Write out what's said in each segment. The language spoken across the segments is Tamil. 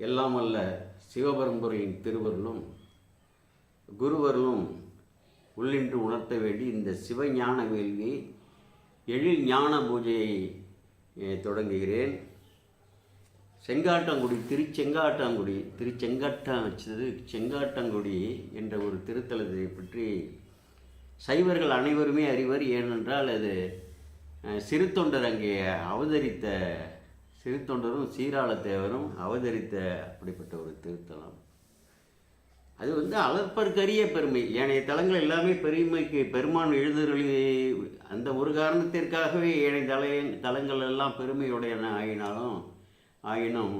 எல்லாம் அல்ல சிவபரம்பொருளின் திருவருளும் குருவருளும் உள்ளின்று உணர்த்த வேண்டி இந்த சிவஞான வேள்வி எழில் ஞான பூஜையை தொடங்குகிறேன். செங்காட்டங்குடி திருச்செங்காட்டாங்குடி திருச்செங்காட்டா வச்சது செங்காட்டங்குடி என்ற ஒரு திருத்தலத்தை பற்றி சைவர்கள் அனைவருமே அறிவர் ஏனென்றால் அது சிறுத்தொண்டர் அங்கே அவதரித்த சிறுத்தொண்டரும் சீராளத்தேவரும் அவதரித்த அப்படிப்பட்ட ஒரு திருத்தலம். அது வந்து அளப்பற்கரிய பெருமை. ஏனைய தலங்கள் எல்லாமே பெருமைக்கு பெருமான் எழுதுறொளி அந்த ஒரு காரணத்திற்காகவே ஏனைய தலை தலங்கள் எல்லாம் பெருமையுடையன ஆகினாலும் ஆயினும்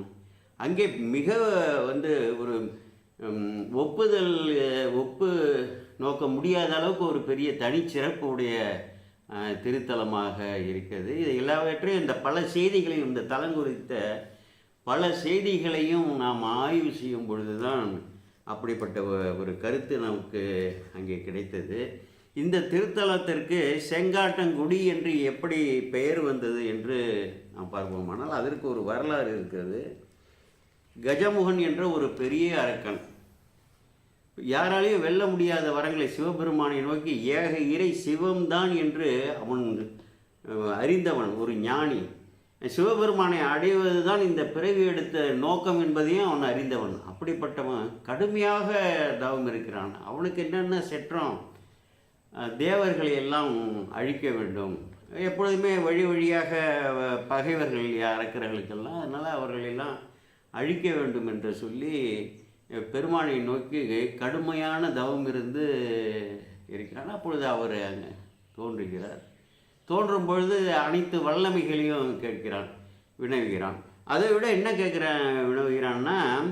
அங்கே மிக வந்து ஒரு ஒப்புதல் ஒப்பு நோக்க முடியாத அளவுக்கு ஒரு பெரிய தனிச்சிறப்பு உடைய திருத்தலமாக இருக்கிறது. இது எல்லாவற்றையும் இந்த பல செய்திகளையும் இந்த தலம் குறித்த பல செய்திகளையும் நாம் ஆய்வு செய்யும் பொழுதுதான் அப்படிப்பட்ட ஒரு கருத்து நமக்கு அங்கே கிடைத்தது. இந்த திருத்தலத்திற்கு செங்காட்டங்குடி என்று எப்படி பெயர் வந்தது என்று நாம் பார்ப்போமானால் அதற்கு ஒரு வரலாறு இருக்கிறது. கஜமுகன் என்ற ஒரு பெரிய அரக்கன். யாராலையும் வெல்ல முடியாத வரங்களை சிவபெருமானை நோக்கி ஏக இறை சிவம்தான் என்று அவன் அறிந்தவன் ஒரு ஞானி. சிவபெருமானை அடைவதுதான் இந்த பிறவி எடுத்த நோக்கம் என்பதையும் அவன் அறிந்தவன். அப்படிப்பட்டவன் கடுமையாக தவம் இருக்கிறான். அவனுக்கு என்னென்ன செற்றம் தேவர்களை எல்லாம் அழிக்க வேண்டும். எப்பொழுதுமே வழி வழியாக பகைவர்கள் அரக்கர்களுக்கெல்லாம் அதனால் அவர்களெல்லாம் அழிக்க வேண்டும் என்று சொல்லி பெருமானை நோக்கி கடுமையான தவம் இருந்து இருக்கிறான் அப்பொழுது அவர் அங்கே தோன்றுகிறார். தோன்றும் பொழுது அனைத்து வல்லமைகளையும் கேட்கிறான் வினவுகிறான். அதை விட என்ன கேட்குறேன் வினவுகிறான்னா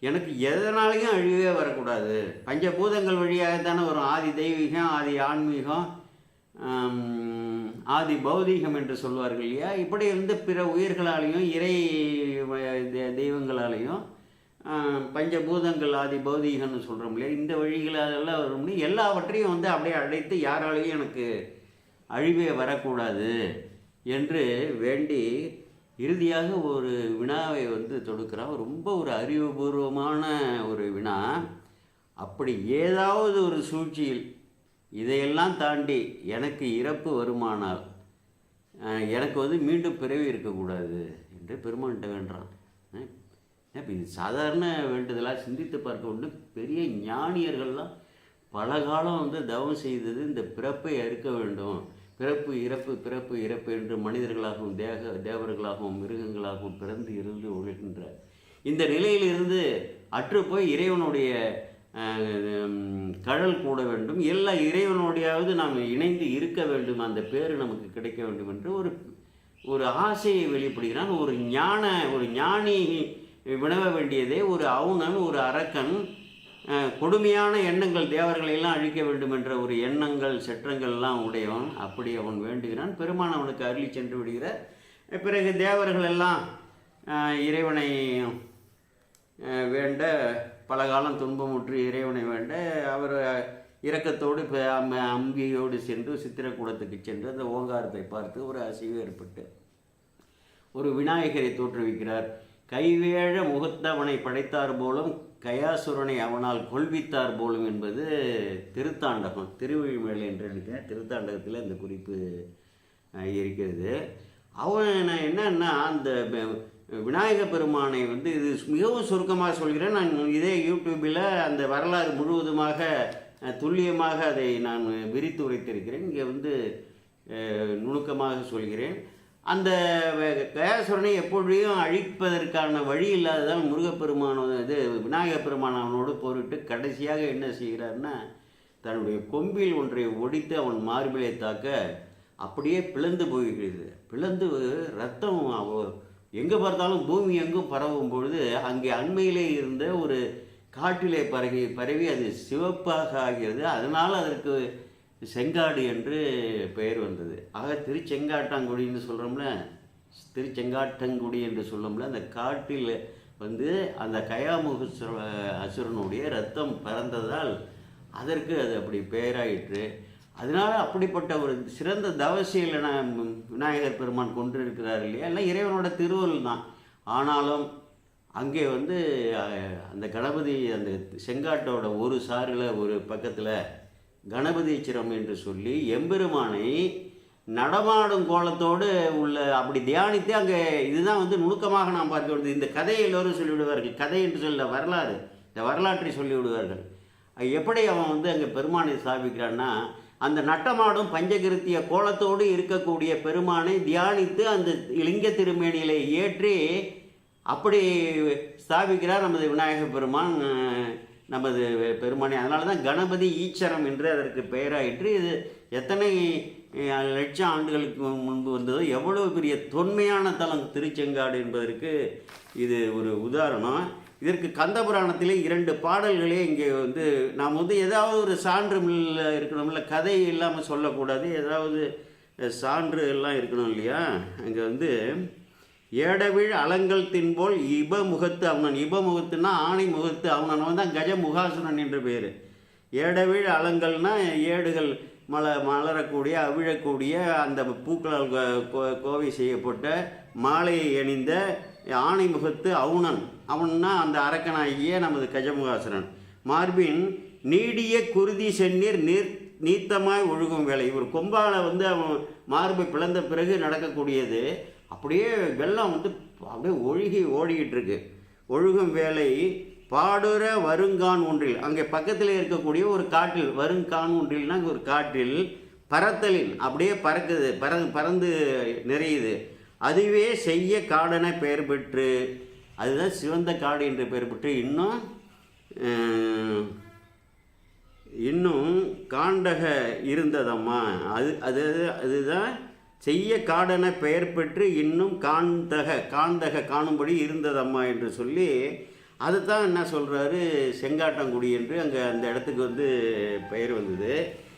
எனக்கு எதனாலையும் அழிவே வரக்கூடாது. பஞ்சபூதங்கள் வழியாக தானே வரும். ஆதி தெய்வீகம் ஆதி ஆன்மீகம் ஆதி பௌதீகம் என்று சொல்வார்கள் இல்லையா? இப்படி இருந்து பிற உயிர்களாலையும் இறை வ- தெ- தெய்வங்களாலையும் பஞ்சபூதங்கள் ஆதி பௌதிகன்னு சொல்கிறோம் இல்லையா இந்த வழிகளெல்லாம் வரும் எல்லாவற்றையும் வந்து அப்படியே அடைத்து யாராலையும் எனக்கு அழிவே வரக்கூடாது என்று வேண்டி இறுதியாக ஒரு வினாவை வந்து தொடுக்கிறான் ரொம்ப ஒரு அறிவுபூர்வமான ஒரு வினா. அப்படி ஏதாவது ஒரு சூழ்ச்சியில் இதையெல்லாம் தாண்டி எனக்கு இறப்பு வருமானால் எனக்கு வந்து மீண்டும் பிறவி இருக்கக்கூடாது என்று பெருமான்கிட்ட வேண்டான் இப்போ இது சாதாரண வேண்டுதலாக சிந்தித்து பார்க்க ஒன்று பெரிய ஞானியர்கள்லாம் பல காலம் வந்து தவம் செய்தது இந்த பிறப்பை அறுக்க வேண்டும். பிறப்பு இறப்பு பிறப்பு இறப்பு என்று மனிதர்களாகவும் தேக தேவர்களாகவும் மிருகங்களாகவும் பிறந்து இருந்து ஒழுகின்ற இந்த நிலையிலிருந்து அற்று போய் இறைவனுடைய கழல் கூட வேண்டும். எல்லா இறைவனுடையாவது நாம் இணைந்து இருக்க வேண்டும். அந்த பேர் நமக்கு கிடைக்க வேண்டும் என்று ஒரு ஒரு ஆசையை வெளிப்படுகிறான். ஒரு ஞான ஒரு ஞானி வினவ வேண்டியதே ஒரு அவுணன் ஒரு அரக்கன் கொடுமையான எண்ணங்கள் தேவர்களை எல்லாம் அழிக்க வேண்டும் என்ற ஒரு எண்ணங்கள் சற்றங்கள்லாம் உடையவன். அப்படி அவன் வேண்டுகிறான். பெருமான் அவனுக்கு அருளி சென்று விடுகிறார். பிறகு தேவர்கள் எல்லாம் இறைவனை வேண்ட பல காலம் துன்பமுற்று இறைவனை வேண்ட அவர் இரக்கத்தோடு இப்போ அம்ம- சென்று சித்திரக்கூடத்துக்கு சென்று அந்த ஓங்காரத்தை பார்த்து ஒரு அசைவு ஏற்பட்டு ஒரு விநாயகரை தோற்றுவிக்கிறார். கைவேழ முகத்தவனை படைத்தார் போலும் கயாசுரனை அவனால் கொள்வித்தார் போலும் என்பது திருத்தாண்டகம் திருவழிமேல் என்று நினைக்கிறேன் திருத்தாண்டகத்தில் இந்த குறிப்பு இருக்கிறது. அவன் என்னன்னா அந்த விநாயக பெருமானை வந்து இது மிகவும் சுருக்கமாக சொல்கிறேன். நான் இதே யூடியூப்பில் அந்த வரலாறு முழுவதுமாக துல்லியமாக அதை நான் விரித்து உரைத்திருக்கிறேன் இங்கே வந்து நுணுக்கமாக சொல்கிறேன். அந்த கயாசுரனை எப்பொழுதையும் அழிப்பதற்கான வழி இல்லாததால் முருகப்பெருமான இது விநாயகப் பெருமான் அவனோடு போரிட்டு கடைசியாக என்ன செய்கிறார்னா தன்னுடைய கொம்பில் ஒன்றை ஒடித்து அவன் மார்பிலை தாக்க அப்படியே பிளந்து போகிறது. பிளந்து ரத்தம் எங்கே பார்த்தாலும் பூமி எங்கும் பரவும் பொழுது அங்கே அண்மையிலே இருந்த ஒரு காட்டிலே பரவி பரவி அது சிவப்பாக ஆகிறது. அதனால் அதற்கு செங்காடு என்று பெயர் வந்தது. ஆக திருச்செங்காட்டாங்குடின்னு சொல்கிறோம்ல திருச்செங்காட்டங்குடி என்று சொல்லும்ல அந்த காட்டில் வந்து அந்த கயாமுக அசுரனுடைய ரத்தம் பறந்ததால் அதற்கு அது அப்படி பெயராயிற்று. அதனால் அப்படிப்பட்ட ஒரு சிறந்த தவசியில் விநாயகர் பெருமான் கொண்டிருக்கிறார் இல்லையா? எல்லாம் இறைவனோட திருவருள் தான். ஆனாலும் அங்கே வந்து அந்த கணபதி அந்த செங்காட்டோட ஒரு சாரில் ஒரு பக்கத்தில் கணபதீச்சரம் என்று சொல்லி எம்பெருமானை நடமாடும் கோலத்தோடு உள்ள அப்படி தியானித்து அங்கே இதுதான் வந்து நுணுக்கமாக நாம் பார்க்க வேண்டியது. இந்த கதையை எல்லோரும் சொல்லிவிடுவார்கள். கதை என்று சொல்ல வரலாறு. இந்த வரலாற்றை சொல்லிவிடுவார்கள். எப்படி அவன் வந்து அங்கே பெருமானை ஸ்தாபிக்கிறான்னா அந்த நட்டமாடும் பஞ்சகிருத்திய கோலத்தோடு இருக்கக்கூடிய பெருமானை தியானித்து அந்த லிங்க திருமேனியிலே ஏற்றி அப்படி ஸ்தாபிக்கிறார் நமது விநாயகர் பெருமான் நமது பெருமானை. அதனால தான் கணபதி ஈச்சரம் என்று அதற்கு பெயராயிற்று. இது எத்தனை லட்சம் ஆண்டுகளுக்கு முன்பு வந்ததோ எவ்வளவு பெரிய தொன்மையான தலம் திருச்செங்காடு என்பதற்கு இது ஒரு உதாரணம். இதற்கு கந்தபுராணத்திலே இரண்டு பாடல்களே இங்கே வந்து நாம் வந்து ஏதாவது ஒரு சான்று இருக்கணும்ல கதை இல்லாமல் சொல்லக்கூடாது. ஏதாவது சான்று எல்லாம் இருக்கணும் இல்லையா? அங்கே வந்து ஏடவிழ் அலங்கல் தின்போல் இப முகத்து அவனன். இப முகத்துனா ஆணை முகத்து அவனன். வந்து கஜ முகாசுரன் என்று பேர். ஏடவிழ் அலங்கல்னா ஏடுகள் மல மலரக்கூடிய அவிழக்கூடிய அந்த பூக்களால் கோ- கோ- கோவை செய்யப்பட்ட மாலையை அணிந்த ஆணை முகத்து அவுணன் அவன்னா அந்த அரக்கனாகிய நமது கஜமுகாசுரன். மார்பின் நீடிய குருதி செந்நீர் நீர் நீத்தமாய் ஒழுகும் வேலை இவர் கொம்பால வந்து அவன் மார்பை பிளந்த பிறகு நடக்கக்கூடியது அப்படியே வெள்ளம் வந்து அப்படியே ஒழுகி ஓடிக்கிட்டு இருக்கு ஒழுகும் வேலை பாடுற வருங்கான் ஒன்றில் அங்கே பக்கத்தில் இருக்கக்கூடிய ஒரு காட்டில் வருங்கான் ஒன்றில்னா ஒரு காட்டில் பறத்தலின் அப்படியே பறக்குது பற பறந்து நிறையுது. அதுவே செய்ய காடென பெயர் பெற்று அதுதான் சிவந்த காடு என்று பெயர் பெற்று இன்னும் இன்னும் காண்டக இருந்ததம்மா. அது அது அதுதான் செய்ய காடென பெயர் பெற்று இன்னும் காந்தக காந்தக காணும்படி இருந்ததம்மா என்று சொல்லி அதுதான் என்ன சொல்கிறாரு செங்காட்டங்குடி என்று அங்கே அந்த இடத்துக்கு வந்து பெயர் வந்தது.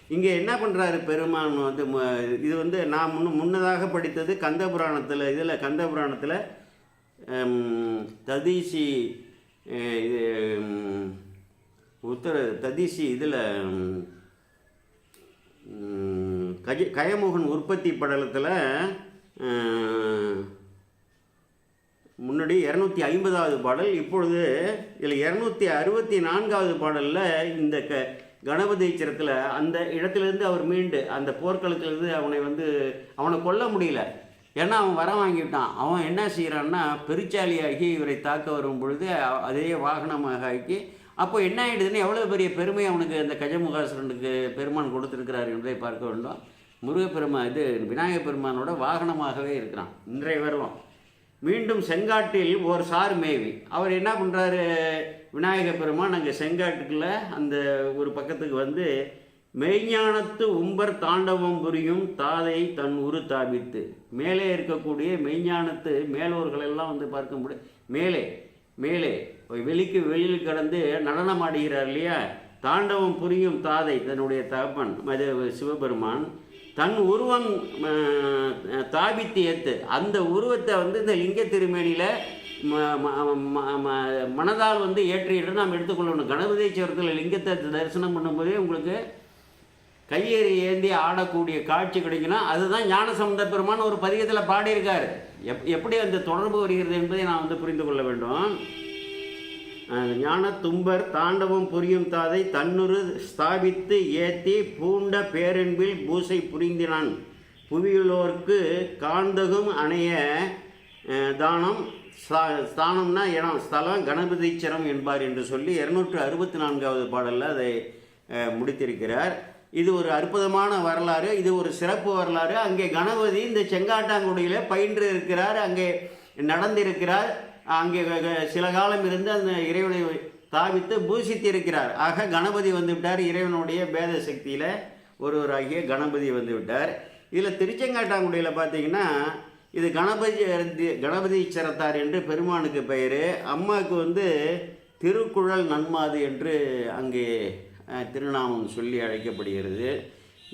இங்கே என்ன பண்ணுறாரு பெருமான் வந்து ம- இது வந்து நான் முன்ன முன்னதாக படித்தது கந்தபுராணத்தில் இதில் கந்தபுராணத்தில் ததீசி இது உத்தர ததீசி இதில் கஜ கயமோகன் உற்பத்தி படலத்தில் முன்னாடி இரநூத்தி ஐம்பதாவது பாடல் இப்பொழுது இதில் இரநூத்தி அறுபத்தி நான்காவது பாடலில் இந்த க கணபதீச்சரத்தில் அந்த இடத்துலேருந்து அவர் மீண்டு அந்த போர்க்களத்திலேருந்து அவனை வந்து அவனை கொல்ல முடியல. ஏன்னா அவன் வர வாங்கிவிட்டான் அவன் என்ன செய்கிறான்னா பெருச்சாலியாகி இவரை தாக்க வரும் பொழுது அதே வாகனமாக ஆக்கி அப்போ என்ன ஆகிடுதுன்னு எவ்வளோ பெரிய பெருமை அவனுக்கு அந்த கஜமுகாசுரனுக்கு பெருமான் கொடுத்துருக்கிறார் என்பதை பார்க்க வேண்டும். முருகப்பெருமா இது விநாயகப் பெருமானோட வாகனமாகவே இருக்கிறான். இன்றைய வரலாம் மீண்டும் செங்காட்டில் ஒரு சார் மேவி. அவர் என்ன பண்ணுறாரு விநாயக பெருமான் அங்கே செங்காட்டுக்குள்ள அந்த ஒரு பக்கத்துக்கு வந்து மெய்ஞானத்து உம்பர் தாண்டவம் புரியும் தாதை தன் உரு தாபித்து. மேலே இருக்கக்கூடிய மெய்ஞானத்து மேலோர்கள் எல்லாம் வந்து பார்க்க முடியும் மேலே மேலே வெளிக்கு வெளியில் கடந்து நடனம் ஆடுகிறார் இல்லையா? தாண்டவம் புரியும் தாதை தன்னுடைய தகப்பன். மது சிவபெருமான். தன் உருவம் தாபித்து ஏற்று அந்த உருவத்தை வந்து இந்த லிங்க திருமேனியில் ம- ம- ம- மனதால் வந்து ஏற்றிட்டு நாம் எடுத்துக்கொள்ளணும். கணபதி சுவரத்தில் லிங்கத்தை தரிசனம் பண்ணும்போதே உங்களுக்கு கையெறி ஏந்தி ஆடக்கூடிய காட்சி கிடைக்குன்னா அதுதான் ஞானசம்பந்த பெருமான் ஒரு பதிகத்தில் பாடியிருக்காரு. எப் எப்படி அந்த தொடர்பு வருகிறது என்பதை நான் வந்து புரிந்து கொள்ள வேண்டும். ஞான தும்பர் தாண்டவம் புரியும் தாதை தன்னுரு ஸ்தாபித்து ஏத்தி பூண்ட பேரன்பில் பூசை புரிந்தினான். புவியுள்ளோர்க்கு காந்தகும் அணைய தானம் ஸ்தா- ஸ்தானம்னா இடம் ஸ்தலம் கணபதீச்சரம் என்பார் என்று சொல்லி இருநூற்று அறுபத்தி நான்காவது பாடலில் அதை முடித்திருக்கிறார். இது ஒரு அற்புதமான வரலாறு இது ஒரு சிறப்பு வரலாறு. அங்கே கணபதி இந்த செங்காட்டாங்குடியில் பயின்று இருக்கிறார் அங்கே நடந்திருக்கிறார். அங்கே சில காலம் இருந்து அந்த இறைவனை தாவித்து பூசித்து இருக்கிறார் ஆக கணபதி வந்துவிட்டார். இறைவனுடைய பேத சக்தியில் ஒருவராகிய கணபதி வந்து விட்டார் இதில் திருச்செங்காட்டாங்குடியில் பார்த்தீங்கன்னா இது கணபதி கணபதி சரத்தார் என்று பெருமானுக்கு பெயர். அம்மாவுக்கு வந்து திருக்குழல் நன்மாது என்று அங்கே திருநாமம் சொல்லி அழைக்கப்படுகிறது.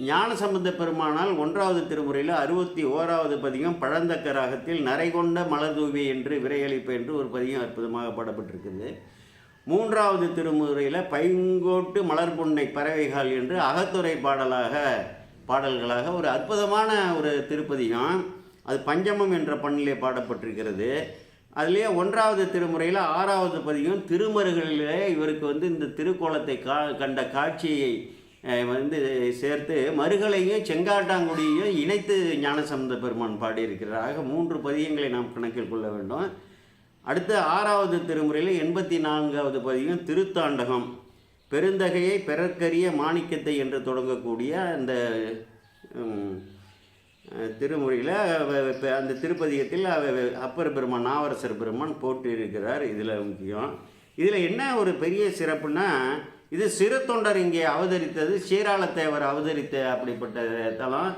ஞானசம்பந்த பெருமானால் ஒன்றாவது திருமுறையில் அறுபத்தி ஓராவது பதிகம் பழந்தக்க ராகத்தில் நரைகொண்ட மலர்தூவி என்று விரையளிப்பு என்று ஒரு பதிகம் அற்புதமாக பாடப்பட்டிருக்குது. மூன்றாவது திருமுறையில் பைங்கோட்டு மலர்புன்னை பறவைகள் என்று அகத்துறை பாடலாக பாடல்களாக ஒரு அற்புதமான ஒரு திருப்பதிகம். அது பஞ்சமம் என்ற பண்ணிலே பாடப்பட்டிருக்கிறது. அதுலேயே ஒன்றாவது திருமுறையில் ஆறாவது பதிகம் திருமருகளிலே இவருக்கு வந்து இந்த திருக்கோலத்தை கா கண்ட காட்சியை வந்து சேர்த்து மருகலையும் செங்காட்டாங்குடியையும் இணைத்து ஞானசம்பந்த பெருமான் பாடியிருக்கிறார். ஆக மூன்று பதியங்களை நாம் கணக்கில் கொள்ள வேண்டும். அடுத்து ஆறாவது திருமுறையில் எண்பத்தி நான்காவது பதியம் திருத்தாண்டகம். பெருந்தகையை பெறற்கரிய மாணிக்கத்தை என்று தொடங்கக்கூடிய அந்த திருமுறையில் அந்த திருப்பதிகத்தில் அப்பர் பெருமான் நாவரசர் பெருமான் போட்டிருக்கிறார் இதில் முக்கியம். இதில் என்ன ஒரு பெரிய சிறப்புன்னா இது சிறு தொண்டர் இங்கே அவதரித்தது சீராளத்தேவர் அவதரித்த அப்படிப்பட்ட தலம்.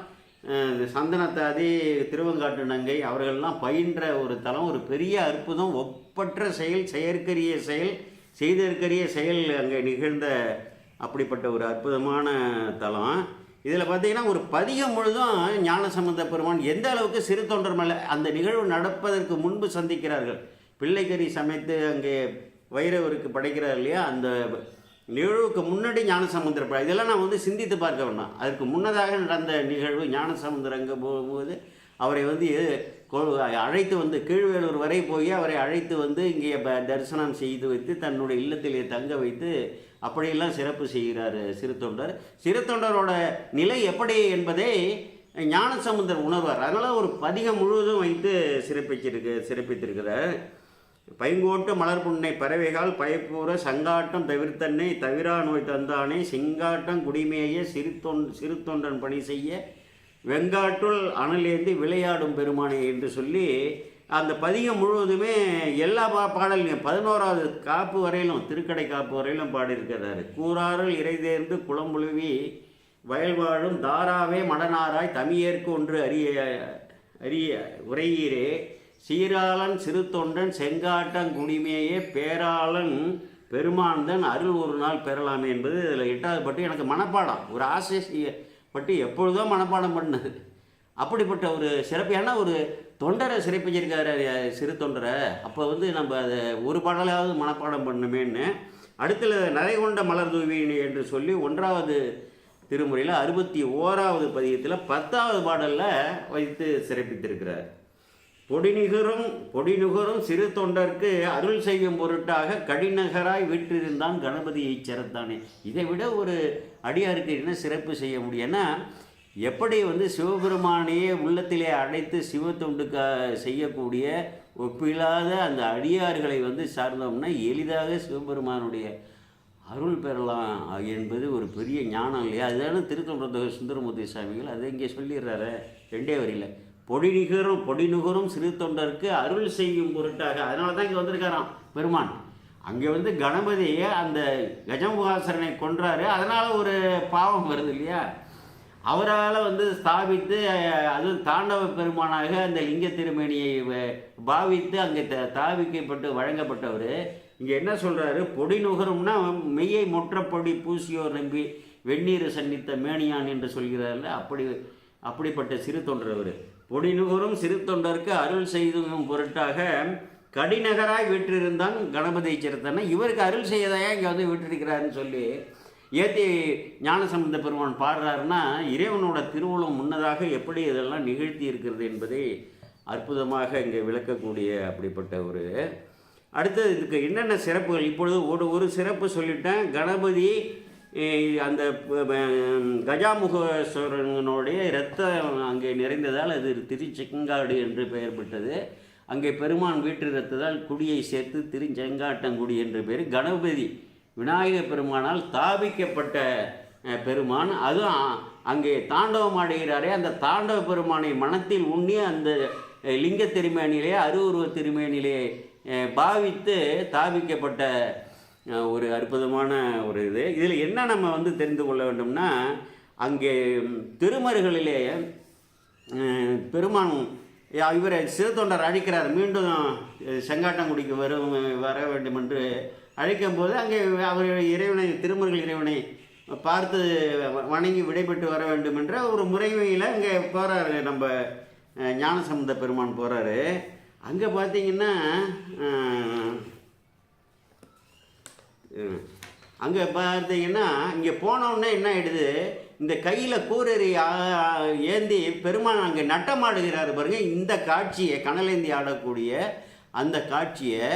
சந்தனத்தாதி திருவங்காட்டு நங்கை அவர்கள்லாம் பயின்ற ஒரு தலம் ஒரு பெரிய அற்புதம் ஒப்பற்ற செயல் செயற்கரிய செயல் செய்தற்கரிய செயல் அங்கே நிகழ்ந்த அப்படிப்பட்ட ஒரு அற்புதமான தலம். இதில் பார்த்தீங்கன்னா ஒரு பதிகம் முழுதும் ஞானசம்பந்த பெருமான் எந்த அளவுக்கு சிறு தொண்டர் மலை அந்த நிகழ்வு நடப்பதற்கு முன்பு சந்திக்கிறார்கள். பிள்ளைக்கறி சமைத்து அங்கே வைரவருக்கு படைக்கிறார் இல்லையா? அந்த நிகழ்வுக்கு முன்னாடி ஞானசமுந்திர ப- இதெல்லாம் நான் வந்து சிந்தித்து பார்க்க வேண்டாம். அதற்கு முன்னதாக நடந்த நிகழ்வு ஞானசமுந்திரங்க அங்கே போகும்போது அவரை வந்து அழைத்து வந்து கீழ்வேலூர் வரை போய் அவரை அழைத்து வந்து இங்கே தரிசனம் செய்து வைத்து தன்னுடைய இல்லத்திலே தங்க வைத்து அப்படியெல்லாம் சிறப்பு செய்கிறார் சிறு தொண்டர். சிறு தொண்டரோட நிலை எப்படி என்பதை ஞானசமுந்தர் உணர்வார். அதனால் ஒரு பதிகம் முழுவதும் வைத்து சிறப்பிச்சிருக்கு சிறப்பித்திருக்கிறார். பைங்கோட்டு மலர் புன்னை பறவைகள் பயப்பூர சங்காட்டம் தவிர்த்தன்னை தவிரா நோய் தந்தானே செங்காட்டம் குடிமேய சிறுத்தொன் சிறுத்தொண்டன் பணி செய்ய வெங்காட்டுள் அனலேந்து விளையாடும் பெருமானே என்று சொல்லி அந்த பதிகம் முழுவதுமே எல்லா பா பாடலையும் பதினோராவது காப்பு வரையிலும் திருக்கடை காப்பு வரையிலும் பாடியிருக்கிறாரு. கூறாருள் இறைதேர்ந்து குளம்புழுவி வயல் வாழும் தாராவே மடனாராய் தமியேற்கு ஒன்று அறிய அரிய உரையீரே. சீராளன் சிறு தொண்டன் செங்காட்டன் பேராளன் பெருமான்தன் அருள் ஒரு நாள் பெறலாமே என்பது இதில் எட்டாவது பட்டு எனக்கு மனப்பாடம். ஒரு ஆசை பட்டு எப்பொழுதோ மனப்பாடம் பண்ணது. அப்படிப்பட்ட ஒரு சிறப்பியான ஒரு தொண்டரை சிறப்பிச்சிருக்காரு சிறு தொண்டரை அப்போ வந்து நம்ம அதை ஒரு பாடலாவது மனப்பாடம் பண்ணுமேன்னு அடுத்தது நரைகொண்ட மலர் தூவி என்று சொல்லி ஒன்றாவது திருமுறையில் அறுபத்தி ஓராவது பதியத்தில் பத்தாவது பாடலில் வைத்து சிறப்பித்திருக்கிறார். பொடிநிகரும் பொடிநுகரும் சிறு தொண்டர்க்கு அருள் செய்யும் பொருட்டாக கடிநகராய் வீற்றிருந்தான் கணபதியை சிறத்தானே இதை விட ஒரு அடியாருக்கு என்ன சிறப்பு செய்ய முடியும்னா எப்படி வந்து சிவபெருமானையே உள்ளத்திலே அடைத்து சிவத்தொண்டுக்க செய்யக்கூடிய ஒப்பில்லாத அந்த அடியார்களை வந்து சார்ந்தோம்னா எளிதாக சிவபெருமானுடைய அருள் பெறலாம் என்பது ஒரு பெரிய ஞானம் இல்லையா? அதுதானே திருத்தொண்டர் சுந்தரமூர்த்தி சாமிகள் அதை இங்கே சொல்லிடுறாரு ரெண்டே வரியில். பொடிநிகரும் பொடிநுகரும் சிறு தொண்டருக்கு அருள் செய்யும் பொருட்டாக. அதனால தான் இங்கே வந்திருக்காராம் பெருமான். அங்கே வந்து கணபதியை அந்த கஜமுகாசரனை கொன்றாரு. அதனால் ஒரு பாவம் வருது இல்லையா? அவரால் வந்து ஸ்தாபித்து அது அதுவும் தாண்டவ பெருமானாக அந்த லிங்க திருமேனியை பாவித்து அங்கே த தாவிக்கப்பட்டு வழங்கப்பட்டவர். இங்கே என்ன சொல்கிறாரு பொடி நுகரும்னா மெய்யை முற்றப்பொடி பூசியோர் நம்பி வெந்நீர் சன்னித்த மேனியான் என்று சொல்கிறார்ல. அப்படி அப்படிப்பட்ட சிறு தொண்டர் பொடிநுகரும் சிறு தொண்டருக்கு அருள் செய்தும் பொருட்டாக கடிநகராய் விட்டிருந்தான் கணபதி சிறுத்தனை இவருக்கு அருள் செய்யதையா இங்கே வந்து விட்டிருக்கிறாருன்னு சொல்லி ஏத்தி ஞானசம்பந்த பெருமான் பாடுறாருன்னா இறைவனோட திருவுளம் முன்னதாக எப்படி இதெல்லாம் நிகழ்த்தி இருக்கிறது என்பதை அற்புதமாக இங்கே விளக்கக்கூடிய அப்படிப்பட்ட ஒரு அடுத்தது இதுக்கு என்னென்ன சிறப்புகள்? இப்பொழுது ஒரு ஒரு சிறப்பு சொல்லிட்டேன். கணபதி அந்த கஜாமுகேஸ்வரனுடைய இரத்தம் அங்கே நிறைந்ததால் அது திருச்செங்காடு என்று பெயர் பெற்றது அங்கே பெருமான் வீற்றிருத்ததால் குடியை சேர்த்து திருச்செங்காட்டங்குடி என்று பெயர். கணபதி விநாயக பெருமானால் தாபிக்கப்பட்ட பெருமான். அதுவும் அங்கே தாண்டவம் ஆடுகிறாரே அந்த தாண்டவ பெருமானை மனத்தில் உண்ணி அந்த லிங்க திருமேனிலே அருவுருவ திருமேனிலே பாவித்து தாபிக்கப்பட்ட ஒரு அற்புதமான ஒரு இது. இதில் என்ன நம்ம வந்து தெரிந்து கொள்ள வேண்டும்னா அங்கே திருமருகளிலே பெருமான் யா- இவரை சிறுத்தொண்டர் அழைக்கிறார். மீண்டும் செங்காட்டங்குடிக்கு வரும் வர வேண்டும் என்று அழைக்கும் போது அங்கே அவர் இறைவனை திருமருகள் இறைவனை பார்த்து வணங்கி விடைபெற்று வர வேண்டும் என்ற ஒரு முறைமையில் அங்கே போகிறாரு நம்ம ஞானசம்பந்த பெருமான் போகிறாரு அங்கே பார்த்தீங்கன்னா அங்கே பார்த்தீங்கன்னா இங்கே போனோடனே என்ன ஆகிடுது இந்த கையில் கூரறி ஏந்தி பெருமான் அங்கே நட்டமாடுகிறார் பாருங்கள் இந்த காட்சியை கனலேந்தி ஆடக்கூடிய அந்த காட்சியை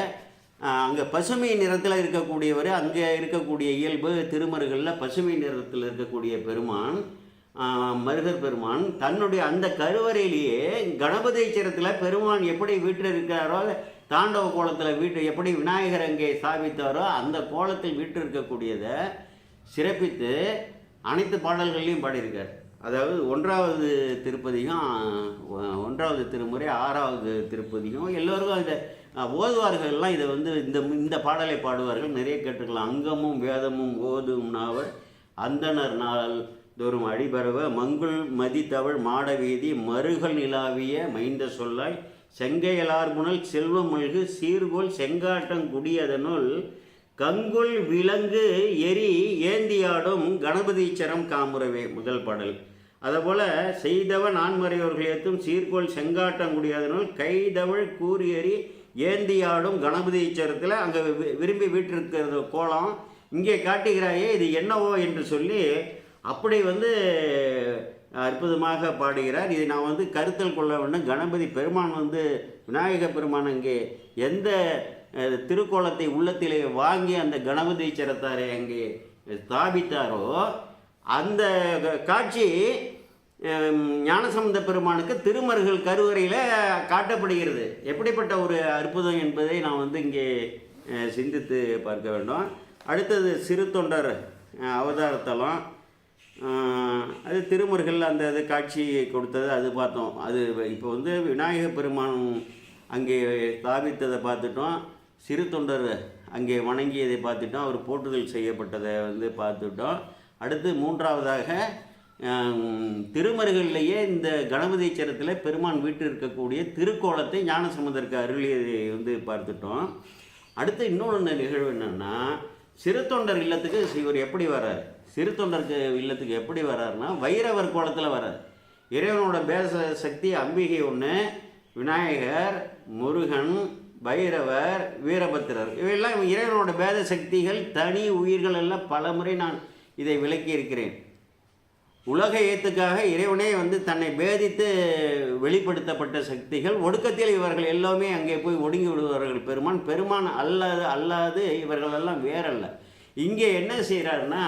அங்கே பசுமை நிறத்தில் இருக்கக்கூடியவர் அங்கே இருக்கக்கூடிய இயல்பு திருமருகளில் பசுமை நிறத்தில் இருக்கக்கூடிய பெருமான் மருகர் பெருமான் தன்னுடைய அந்த கருவறையிலேயே கணபதீச்சரத்தில் பெருமான் எப்படி வீட்டில் இருக்கிறாரோ தாண்டவ கோலத்தில் வீட்டு எப்படி விநாயகர் அங்கே ஸ்தாபித்தாரோ அந்த கோலத்தில் வீட்டு இருக்கக்கூடியதை சிறப்பித்து அனைத்து பாடல்கள்லையும் பாடியிருக்கார். அதாவது ஒன்றாவது திருப்பதியும் ஒன்றாவது திருமுறை ஆறாவது திருப்பதியும் எல்லோருக்கும் இதை ஓதுவார்கள்லாம் எல்லாம் இதை வந்து இந்த இந்த பாடலை பாடுவார்கள். நிறைய கேட்டுக்கலாம் அங்கமும் வேதமும் ஓதும் நாவர் அந்தனர் நாள் தோறும் அடிபரவ மங்குள் மதித்தவள் மாடவீதி மருகல் நிலாவிய மைந்த சொல்லாய் செங்கையலார்புணல் செல்வமல்கு சீர்கோல் செங்காட்டங்குடியதனுள் கங்குள் விலங்கு எரி ஏந்தியாடும் கணபதீச்சரம் காமுறவே முதல் பாடல். அதுபோல் செய்தவன் ஆண்மறையோர்கள் ஏத்தும் சீர்கோல் செங்காட்டங்குடியதனுள் கைதவள் கூறியறி ஏந்தியாடும் கணபதீச்சரத்தில் அங்கே விரும்பி வீட்டிருக்கிறது கோலம். இங்கே காட்டுகிறாயே இது என்னவோ என்று சொல்லி அப்படி வந்து அற்புதமாக பாடுகிறார். இதை நான் வந்து கருத்தில் கொள்ள வேண்டும். கணபதி பெருமான் வந்து விநாயக பெருமான் அங்கே எந்த திருக்கோலத்தை உள்ளத்திலே வாங்கி அந்த கணபதி சிரத்தாரை அங்கே ஸ்தாபித்தாரோ அந்த க- காட்சி ஞானசம்பந்த பெருமானுக்கு திருமருகல் கருவறையில் காட்டப்படுகிறது. எப்படிப்பட்ட ஒரு அற்புதம் என்பதை நான் வந்து இங்கே சிந்தித்து பார்க்க வேண்டும். அடுத்தது சிறு தொண்டர் அவதாரத்தலம் அது திருமுருகல் அந்த இது காட்சி கொடுத்தது அது பார்த்தோம். அது இப்போ வந்து விநாயக பெருமான் அங்கே ஸ்தாபித்ததை பார்த்துட்டோம். சிறு தொண்டர் அங்கே வணங்கியதை பார்த்துட்டோம். அவர் போற்றுதல் செய்யப்பட்டதை வந்து பார்த்துட்டோம். அடுத்து மூன்றாவதாக திருமருகள்லேயே திருமருகல்லையே இந்த சரத்தில் பெருமான் வீட்டில் இருக்கக்கூடிய திருக்கோலத்தை ஞானசமுதருக்கு அருளியதை வந்து பார்த்துட்டோம். அடுத்து இன்னொன்று நிகழ்வு என்னென்னா சிறு தொண்டர் இல்லத்துக்கு இவர் எப்படி வர்றார்? சிறு தொண்டருக்கு இல்லத்துக்கு எப்படி வர்றாருன்னா வைரவர் கோலத்தில் வர்றார் இறைவனோட பேச சக்தி அம்பிகை ஒன்று விநாயகர் முருகன் பைரவர் வீரபத்திரர். இவையெல்லாம் இறைவனோட பேத சக்திகள் தனி உயிர்கள் எல்லாம் பல முறை நான் இதை விளக்கி இருக்கிறேன். உலக ஏத்துக்காக இறைவனே வந்து தன்னை பேதித்து வெளிப்படுத்தப்பட்ட சக்திகள் ஒடுக்கத்தில் இவர்கள் எல்லாமே அங்கே போய் ஒடுங்கி விடுவார்கள். பெருமான் பெருமான் அல்லாது அல்லாது இவர்கள் எல்லாம் வேறல்ல. இங்கே என்ன செய்கிறாருன்னா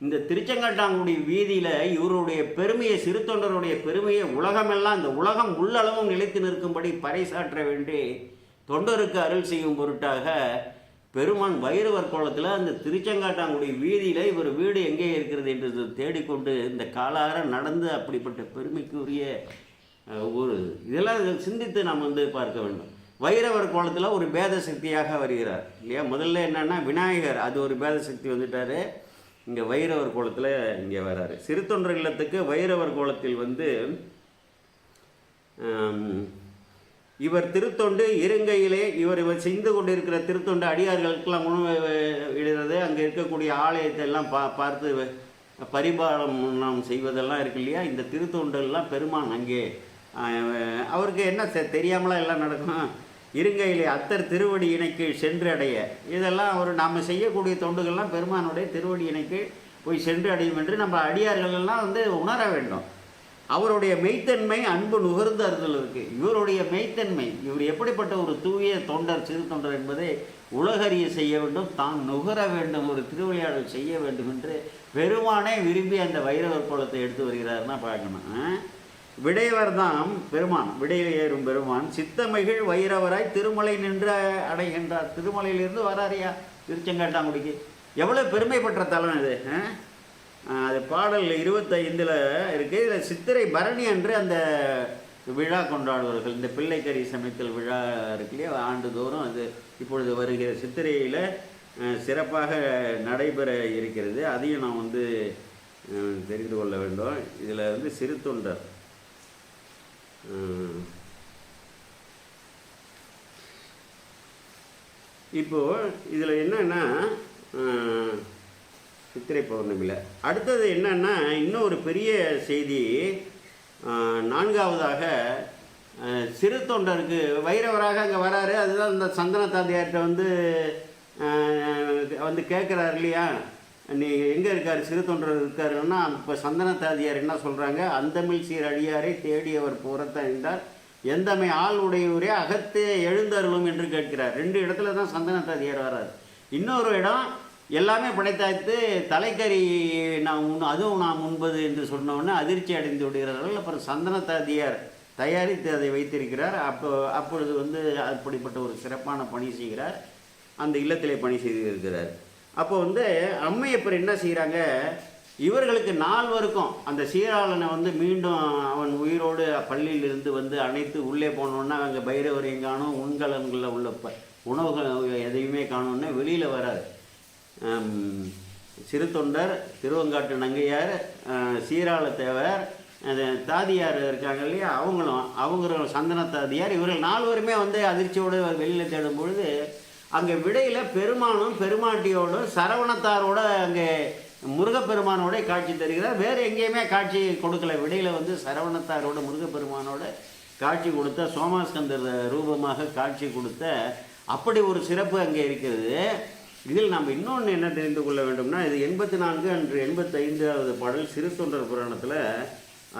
இந்த திருச்செங்கட்டாங்குடி வீதியில் இவருடைய பெருமையை சிறு தொண்டருடைய பெருமையை உலகமெல்லாம் இந்த உலகம் உள்ளளவும் நிலைத்து நிற்கும்படி பறைசாற்ற வேண்டி தொண்டருக்கு அருள் செய்யும் பொருட்டாக பெருமான் வைரவர் கோலத்தில் அந்த திருச்செங்காட்டாங்குடி வீதியில் இவர் வீடு எங்கே இருக்கிறது என்று தேடிக்கொண்டு இந்த காலார நடந்து அப்படிப்பட்ட பெருமைக்குரிய ஒரு இதெல்லாம் சிந்தித்து நாம் வந்து பார்க்க வேண்டும். வைரவர் கோலத்தில் ஒரு பேத சக்தியாக வருகிறார். இல்லையா? முதல்ல என்னென்னா விநாயகர். அது ஒரு பேத சக்தி வந்துட்டார். இங்கே வைரவர் கோலத்தில் இங்கே வராரு. சிறு இல்லத்துக்கு வைரவர் கோலத்தில் வந்து இவர் திருத்தொண்டு இருங்கையிலே இவர் இவர் செய்து கொண்டிருக்கிற திருத்தொண்டு அடியார்களுக்கெல்லாம் உணவு இடுறது அங்கே இருக்கக்கூடிய ஆலயத்தை எல்லாம் பா பார்த்து பரிபாலம் செய்வதெல்லாம் இருக்கு இல்லையா? இந்த திருத்தொண்டெல்லாம் பெருமான் அங்கே அவருக்கு என்ன தெரியாமலாம் எல்லாம் நடக்கும்? இருங்கையிலே அத்தர் திருவடி இணைக்கு சென்று அடைய இதெல்லாம் அவர் நாம் செய்யக்கூடிய தொண்டுகள்லாம் பெருமானுடைய திருவடி இணைக்கு போய் சென்று அடையும் என்று நம்ம அடியார்கள் எல்லாம் வந்து உணர வேண்டும். அவருடைய மெய்த்தன்மை அன்பு நுகர்ந்து அறுதல் இருக்கு. இவருடைய மெய்த்தன்மை இவர் எப்படிப்பட்ட ஒரு தூய தொண்டர் சிறு தொண்டர் என்பதை உலகறிய செய்ய வேண்டும் தான் நுகர வேண்டும் ஒரு திருவிளையாடல் செய்ய வேண்டும் என்று பெருமானே விரும்பி அந்த வைரவர் கோலத்தை எடுத்து வருகிறாருன்னா பார்க்கணும் விடையவர் தாம் பெருமான். விடையில் ஏறும் பெருமான். சித்தமைகள் வைரவராய் திருமலை நின்று அடைகின்றார். திருமலையிலிருந்து வராரியா? திருச்செங்காட்டாங்குடிக்கு எவ்வளோ பெருமைப்பட்ட தலம் இது அது பாடல் இருபத்தைந்தில் இருக்குது இதில் சித்திரை பரணி என்று அந்த விழா கொண்டாடுவார்கள். இந்த பிள்ளைக்கறி சமைத்தல் விழா இருக்கு இல்லையா? ஆண்டுதோறும் அது இப்பொழுது வருகிற சித்திரையில் சிறப்பாக நடைபெற இருக்கிறது. அதையும் நான் வந்து தெரிந்து கொள்ள வேண்டும். இதில் வந்து சிறு தொண்டர். இப்போது இப்போ இதில் என்னன்னா சித்திரை பௌர்ணமியில். அடுத்தது என்னன்னா இன்னும் ஒரு பெரிய செய்தி நான்காவதாக சிறு தொண்டருக்கு வைரவராக அங்கே வராரு. அதுதான் இந்த சந்தன தாந்தியார்கிட்ட வந்து வந்து கேட்குறாரு இல்லையா? நீ எங்கே இருக்கார்? சிறு தொண்டர் இருக்காருன்னா இப்போ சந்தனத்தாதியார் என்ன சொல்கிறாங்க அந்தமிழ் சீர் அடியாரை தேடியவர் புறத்தணிந்தார் எந்தமை ஆள் உடையவரே அகத்தே எழுந்தருளும் என்று கேட்கிறார். ரெண்டு இடத்துல தான் சந்தனத்தாதியார் வர்றார் இன்னொரு இடம் எல்லாமே படைத்தாய்த்து தலைக்கறி நான் உண் அதுவும் நாம் உண்பது என்று சொன்ன அதிர்ச்சி அடைந்து விடுகிறார்கள். அப்புறம் சந்தனத்தாதியார் தயாரித்து அதை வைத்திருக்கிறார். அப்போ அப்பொழுது வந்து அப்படிப்பட்ட ஒரு சிறப்பான பணி செய்கிறார். அந்த இல்லத்திலே பணி செய்திருக்கிறார் அப்போ வந்து அம்மையப்பர் என்ன செய்கிறாங்க இவர்களுக்கு நால்வருக்கும் அந்த சீராளனை வந்து மீண்டும் அவன் உயிரோடு பள்ளியிலிருந்து வந்து அணைத்து உள்ளே போனோன்னா அங்கே பைரவரையும் காணும் உண்கலன்களில் உள்ள ப உணவுகள் எதையுமே காணும்னா வெளியில் வராது சிறு தொண்டர் திருவங்காட்டு நங்கையார் சீராள தேவர் தாதியார் இருக்காங்க இல்லையா? அவங்களும் அவங்க சந்தன தாதியார் இவர்கள் நால்வருமே வந்து அதிர்ச்சியோடு வெளியில் தேடும் பொழுது அங்கே விடையில் பெருமானும் பெருமாட்டியோடும் சரவணத்தாரோட அங்கே முருகப்பெருமானோட காட்சி தருகிறார். வேறு எங்கேயுமே காட்சி கொடுக்கல. விடையில் வந்து சரவணத்தாரோட முருகப்பெருமானோட காட்சி கொடுத்த சோமாஸ்கந்தர் ரூபமாக காட்சி கொடுத்த அப்படி ஒரு சிறப்பு அங்கே இருக்கிறது. இதில் நாம் இன்னொன்று என்ன தெரிந்து கொள்ள வேண்டும்னா இது எண்பத்தி நான்கு அன்று எண்பத்தைந்தாவது பாடல் சிறு தொண்டர் புராணத்தில்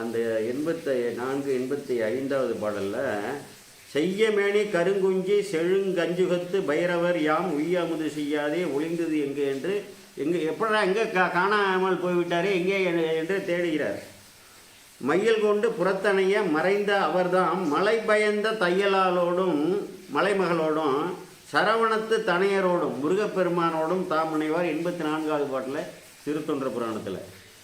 அந்த எண்பத்தி நான்கு எண்பத்தி ஐந்தாவது பாடலில் செய்யமேனி கருங்குஞ்சி செழுங்கஞ்சுகத்து பைரவர் யாம் உய்யாமுது செய்யாதே ஒளிந்தது எங்கே என்று எங்கே எப்படா எங்கே கா காணாமல் போய்விட்டாரே எங்கே என்று- தேடுகிறார். மையல் கொண்டு புறத்தணைய மறைந்த அவர்தாம் மலை பயந்த தையலாலோடும் மலைமகளோடும் சரவணத்து தனையரோடும் முருகப்பெருமானோடும் தாம் முனைவார் எண்பத்தி நான்காவது பாட்டில் திருத்தொன்ற புராணத்தில்.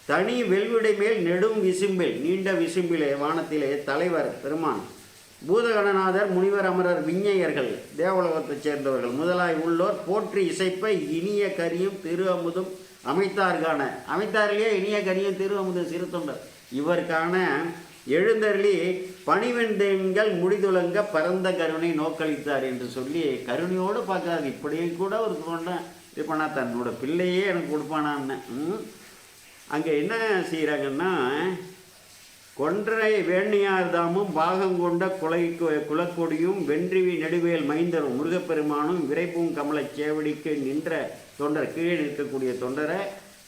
தனி வெல்விடை மேல் நெடும் விசும்பில் நீண்ட விசும்பிலே வானத்திலே தலைவர் பெருமான். பூதகணநாதர் முனிவர் அமரர் விஞ்ஞையர்கள் தேவலோகத்தைச் சேர்ந்தவர்கள் முதலாய் உள்ளோர் போற்றி இசைப்பை இனிய கரியும் திரு அமுதும் அமைத்தார்கான அமைத்தாரிலே இனிய கரியும் திரு அமுதும் சிறுத்தொண்டர். இவருக்கான எழுந்தருளி பணிவெண்டெண்கள் முடிதுலங்க பரந்த கருணை நோக்களித்தார் என்று சொல்லி கருணையோடு பார்க்காது. இப்படியும் கூட ஒரு கொண்டன் இப்போ நான் தன்னோட பிள்ளையே எனக்கு கொடுப்பானான்னு. அங்கே என்ன செய்கிறாங்கன்னா கொன்றை வேணியார் தாமும் பாகம் கொண்ட குலை குலக்கொடியும் வென்றிவி நெடுவேல் மைந்தரும் முருகப்பெருமானும் விரைப்பும் கமலச் சேவடிக்கு நின்ற தொண்டர் கீழே நிற்கக்கூடிய தொண்டரை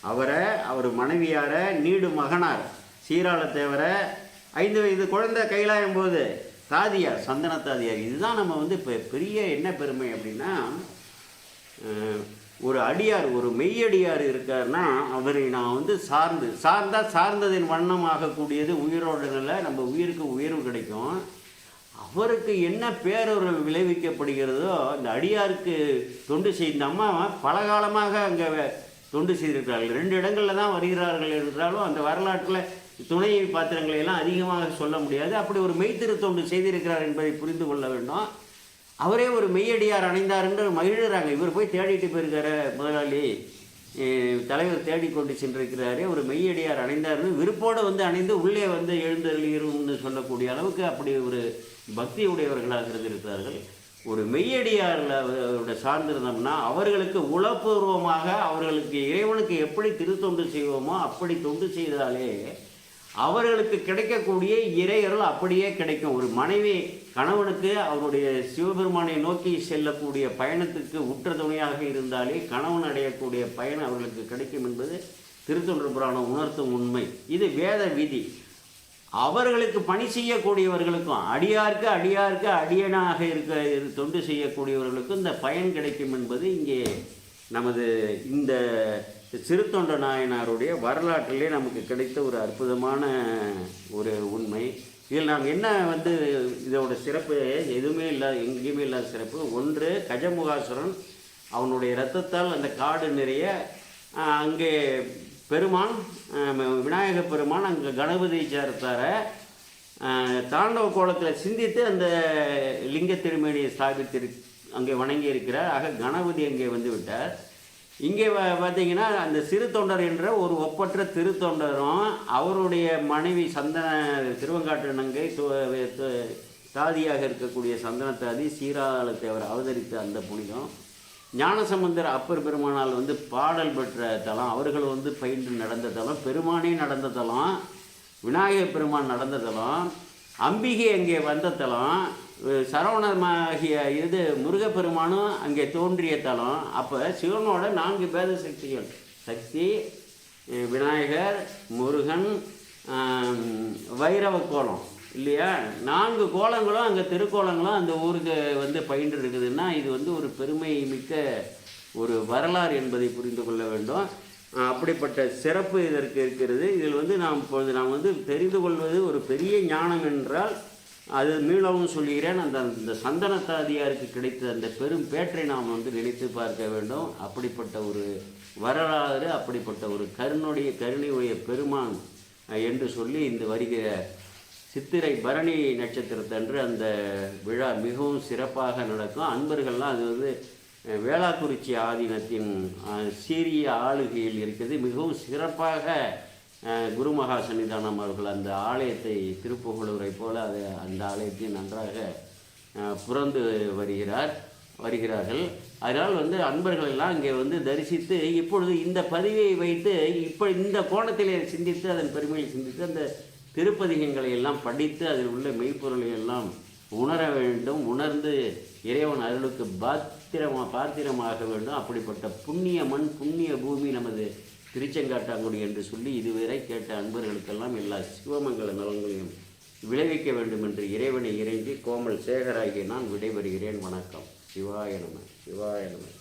அவரை அவர் மனைவியார நீடு மகனார் சீராளத்தேவரை ஐந்து வயது குழந்தை கைலாயும் போது தாதியார் சந்தன தாதியார். இதுதான் நம்ம வந்து இப்போ பெரிய என்ன பெருமை அப்படின்னா ஒரு அடியார் ஒரு மெய்யடியார் இருக்காருன்னா அவரை நான் வந்து சார்ந்து சார்ந்தால் சார்ந்ததின் வண்ணம் ஆகக்கூடியது உயிரோட நிலை நம்ம உயிருக்கு உயர்வு கிடைக்கும். அவருக்கு என்ன பேரொருள் விளைவிக்கப்படுகிறதோ இந்த அடியாருக்கு தொண்டு செய்த அம்மா பல காலமாக அங்கே தொண்டு செய்திருக்கிறார்கள். ரெண்டு இடங்களில் தான் வருகிறார்கள் என்றாலும் அந்த வரலாற்றில் துணை பாத்திரங்களை எல்லாம் அதிகமாக சொல்ல முடியாது. அப்படி ஒரு மெய்த்திரு தொண்டு செய்திருக்கிறார் என்பதை புரிந்து கொள்ள வேண்டும். அவரே ஒரு மெய்யடியார் அணைந்தார் என்று மகிழுறாங்க இவர் போய் தேடிட்டு போயிருக்காரு முதலாளி. தலைவர் தேடிக்கொண்டு சென்றிருக்கிறாரு ஒரு மெய்யடியார் அணைந்தார்னு விருப்போடு வந்து அணைந்து உள்ளே வந்து எழுந்தருளிரும்னு சொல்லக்கூடிய அளவுக்கு அப்படி ஒரு பக்தி உடையவர்களாக இருந்திருக்கிறார்கள். ஒரு மெய்யடியாரில் சார்ந்திருந்தோம்னா அவர்களுக்கு உளப்பூர்வமாக அவர்களுக்கு இறைவனுக்கு எப்படி திருத்தொண்டு செய்வோமோ அப்படி தொண்டு செய்தாலே அவர்களுக்கு கிடைக்கக்கூடிய இறையர்கள் அப்படியே கிடைக்கும். ஒரு மனைவி கணவனுக்கு அவருடைய சிவபெருமானை நோக்கி செல்லக்கூடிய பயணத்துக்கு உற்ற துணையாக இருந்தாலே கணவன் அடையக்கூடிய பயன் அவர்களுக்கு கிடைக்கும் என்பது திருத்தொன்று புராணம் உணர்த்தும் உண்மை. இது வேத விதி. அவர்களுக்கு பணி செய்யக்கூடியவர்களுக்கும் அடியாருக்கு அடியாருக்கு அடியனாக இருக்க இரு- தொண்டு செய்யக்கூடியவர்களுக்கும் இந்த பயன் கிடைக்கும் என்பது இங்கே நமது இந்த சிறுத்தொண்ட நாயனாருடைய வரலாற்றிலே நமக்கு கிடைத்த ஒரு அற்புதமான ஒரு உண்மை. இதில் நாம் என்ன வந்து இதோட சிறப்பு எதுவுமே இல்லாத எங்கேயுமே இல்லாத சிறப்பு? ஒன்று கஜமுகாசுரன் அவனுடைய இரத்தத்தால் அந்த காடு நிறைய அங்கே பெருமான் விநாயக பெருமான் அங்கே கணபதி சேர்த்தார. தாண்டவ கோலத்தில் சிந்தித்து அந்த லிங்க திருமேனியை ஸ்தாபித்திரு அங்கே வணங்கி இருக்கிறார் ஆக கணபதி அங்கே வந்து விட்டார். இங்கே வ- பார்த்தீங்கன்னா அந்த சிறு தொண்டர் என்ற ஒரு ஒப்பற்ற திருத்தொண்டரும் அவருடைய மனைவி சந்தன திருவங்காட்டு நங்கை தாதியாக இருக்கக்கூடிய சந்தனத்தாதி தாதி சீராளத்தேவர் அவதரித்த அந்த புனிதம். ஞானசம்பந்தர் அப்பர் பெருமானால் வந்து பாடல் பெற்ற தலம் அவர்கள் வந்து பயின்று நடந்த தலம் பெருமானே நடந்த தலம் விநாயகர் பெருமான் நடந்த தலம். அம்பிகை அங்கே வந்த தலம் சரவணமாகிய இது முருகப்பெருமானும் அங்கே தோன்றிய தலம். அப்போ சிவனோட நான்கு பேத சக்திகள் சக்தி விநாயகர் முருகன் வைரவ கோலம் இல்லையா? நான்கு கோலங்களும் அங்கே திருக்கோலங்களும் அந்த ஊருக்கு வந்து பயின்று இருக்குதுன்னா இது வந்து ஒரு பெருமை மிக்க ஒரு வரலாறு என்பதை புரிந்து கொள்ள வேண்டும். அப்படிப்பட்ட சிறப்பு இதற்கு இருக்கிறது. இதில் வந்து நாம் இப்பொழுது நாம் வந்து தெரிந்து கொள்வது ஒரு பெரிய ஞானம் என்றால் அது மீளவும் சொல்கிறேன் அந்த அந்த சந்தனத்தாதியாருக்கு கிடைத்த அந்த பெரும் பேற்றை நாம் வந்து நினைத்து பார்க்க வேண்டும். அப்படிப்பட்ட ஒரு வரலாறு அப்படிப்பட்ட ஒரு கருணுடைய கருணையுடைய பெருமான் என்று சொல்லி இந்த வருகிற சித்திரை பரணி நட்சத்திரத்தன்று அந்த விழா மிகவும் சிறப்பாக நடக்கும். அன்பர்கள்லாம் அது வந்து வேளாக்குறிச்சி ஆதீனத்தின் சீரிய ஆளுகையில் இருக்கிறது. மிகவும் சிறப்பாக குருமகா சன்னிதானம் அவர்கள் அந்த ஆலயத்தை திருப்புகழூரை போல அது அந்த ஆலயத்தை நன்றாக புறந்து வருகிறார் வருகிறார்கள். அதனால் வந்து அன்பர்கள் எல்லாம் இங்கே வந்து தரிசித்து இப்பொழுது இந்த பதிவை வைத்து இப்போ இந்த கோணத்திலே சிந்தித்து அதன் பெருமையை சிந்தித்து அந்த திருப்பதிகங்களை எல்லாம் படித்து அதில் உள்ள மெய்ப்பொருளை எல்லாம் உணர வேண்டும். உணர்ந்து இறைவன் அருளுக்கு பாத்திரமா பாத்திரமாக வேண்டும் அப்படிப்பட்ட புண்ணிய மண் புண்ணிய பூமி நமது திருச்செங்காட்டாங்குடி என்று சொல்லி இதுவரை கேட்ட அன்பர்களுக்கெல்லாம் எல்லா சிவமங்கல நலங்களையும் விளைவிக்க வேண்டும் என்று இறைவனை இறைஞ்சி கோமல் சேகராகிய நான் விடைபெறுகிறேன். வணக்கம். சிவாய நம சிவாய நம.